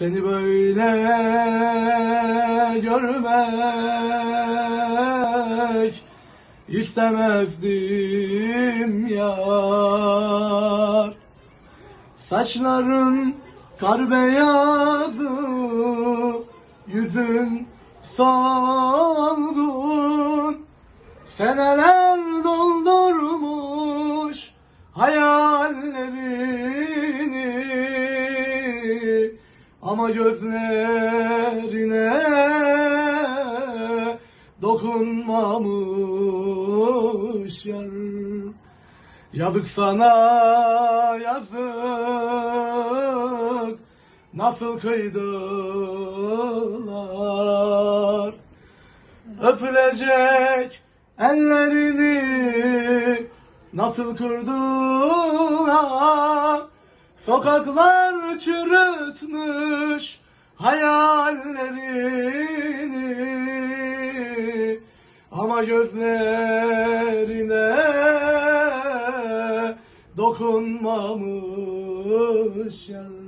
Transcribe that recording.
Seni böyle görmek istemezdim yar. Saçların kar beyazı, yüzün solgun. Seneler doldurmuş hayallerini Ama gözlerine dokunmamış yar. Yazık sana yazık Nasıl kıydılar? Öpülecek ellerini Nasıl kırdılar Sokaklar çürütmüş hayallerini Ama gözlerine dokunmamış yar